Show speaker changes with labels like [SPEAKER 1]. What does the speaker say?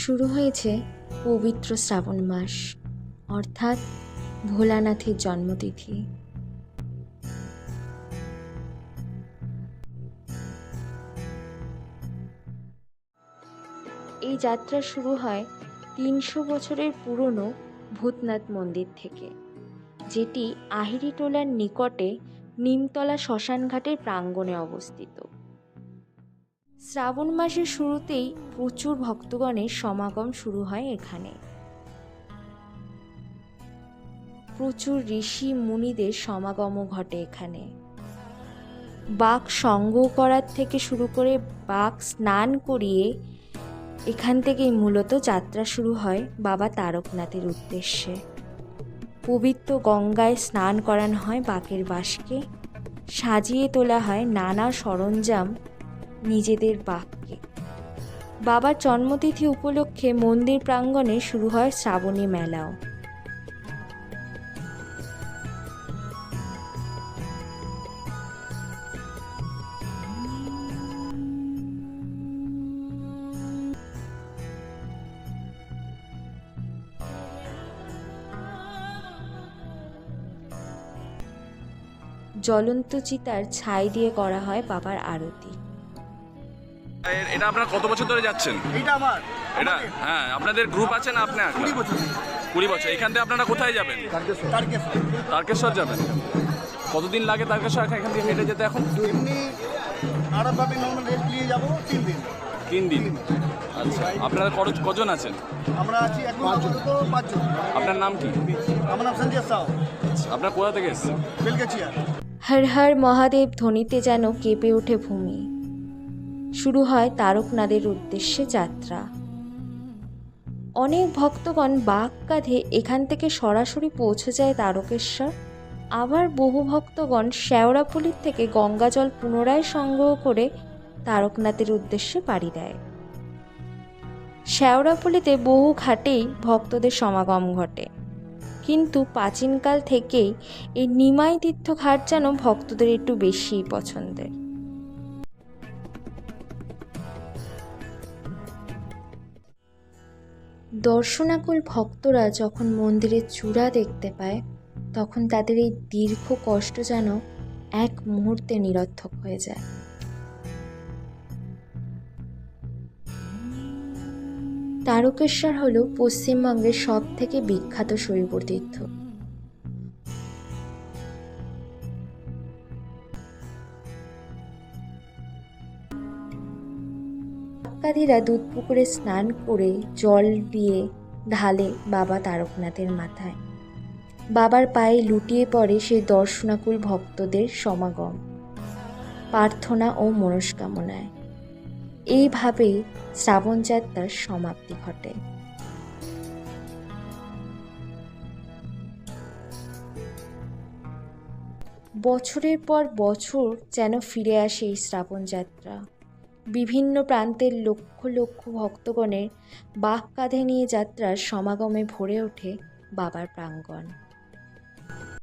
[SPEAKER 1] শুরু হয়েছে পবিত্র শ্রাবণ মাস, অর্থাৎ ভোলানাথের জন্মতিথি। এই যাত্রা শুরু হয় তিনশো বছরের পুরনো ভূতনাথ মন্দির থেকে, যেটি আহিরিটোলার নিকটে নিমতলা শ্মশানঘাটের প্রাঙ্গণে অবস্থিত। শ্রাবণ মাসের শুরুতেই প্রচুর ভক্তগণের সমাগম শুরু হয় এখানে। প্রচুর ঋষি মুনিদের সমাগমও ঘটে এখানে। বাঘ সংগ্রহ করার থেকে শুরু করে বাঘ স্নান করিয়ে এখান থেকেই মূলত যাত্রা শুরু হয় বাবা তারকনাথের উদ্দেশ্যে। পবিত্র গঙ্গায় স্নান করানো হয় বাকের বাসকে। সাজিয়ে তোলা হয় নানা সরঞ্জাম নিজেদের বাঘকে বাবার জন্মতিথি উপলক্ষে মন্দির প্রাঙ্গণে শুরু হয় শ্রাবণী মেলাও। জ্বলন্ত চিতার ছাই দিয়ে করা হয় বাবার আরতি।
[SPEAKER 2] এটা আপনারা কত বছর ধরে যাচ্ছেন?
[SPEAKER 3] এইটা আমার।
[SPEAKER 2] এটা? হ্যাঁ আপনাদের গ্রুপ আছে না আপনার
[SPEAKER 3] কুড়ি বছর।
[SPEAKER 2] কুড়ি বছর। এখান থেকে আপনারা কোথায় যাবেন?
[SPEAKER 3] তারকেশ্বর।
[SPEAKER 2] যাবেন। কতদিন লাগে তারকেশ্বর এখান থেকে হেঁটে যেতে এখন?
[SPEAKER 3] এমনি আরবভাবে নর্মাল রেস্ট নিয়ে যাব তিন দিন।
[SPEAKER 2] তিন দিন? আচ্ছা আপনারা কত- কজন আছেন?
[SPEAKER 3] আমরা আছি এখন আপাতত পাঁচজন।
[SPEAKER 2] আপনার নাম কি?
[SPEAKER 3] আমার নাম সঞ্জয় সাউ।
[SPEAKER 2] আপনার কোথা থেকে এসেছেন?
[SPEAKER 3] বেলগাছিয়া।
[SPEAKER 1] হর হর মহাদেব ধ্বনিতে যেন কেঁপে ওঠে ভূমি। শুরু হয় তারকনাথের উদ্দেশ্যে যাত্রা। অনেক ভক্তগণ বাঘ কাঁধে এখান থেকে সরাসরি পৌঁছে যায় তারকেশ্বর। আবার বহু ভক্তগণ শেওড়াফুলির থেকে গঙ্গাজল পুনরায় সংগ্রহ করে তারকনাথের উদ্দেশ্যে পাড়ি দেয়। শেওড়াফুলিতে বহু ঘাটেই ভক্তদের সমাগম ঘটে। কিন্তু প্রাচীনকাল থেকেই এই নিমাই তীর্থ ঘাট যেন ভক্তদের একটু বেশিই পছন্দের। দর্শনাকুল ভক্তরা যখন মন্দিরের চূড়া দেখতে পায়, তখন তাদের এই দীর্ঘ কষ্ট যেন এক মুহূর্তে নিরর্থক হয়ে যায়। তারকেশ্বর হল পশ্চিমবঙ্গের সব থেকে বিখ্যাত শৈব তীর্থ ভক্তাদিরা দুধ পুকুরে স্নান করে জল দিয়ে ঢালে বাবা তারকনাথের মাথায়। বাবার পায়ে লুটিয়ে পড়ে সেই দর্শনাকুল ভক্তদের সমাগম, প্রার্থনা ও মনস্কামনায়। এইভাবেই শ্রাবণ যাত্রার সমাপ্তি ঘটে। বছরের পর বছর যেন ফিরে আসে এই শ্রাবণ যাত্রা। বিভিন্ন প্রান্তের লক্ষ লক্ষ ভক্তগণের বাঘ কাঁধে নিয়ে যাত্রার সমাগমে ভরে ওঠে বাবার প্রাঙ্গণ।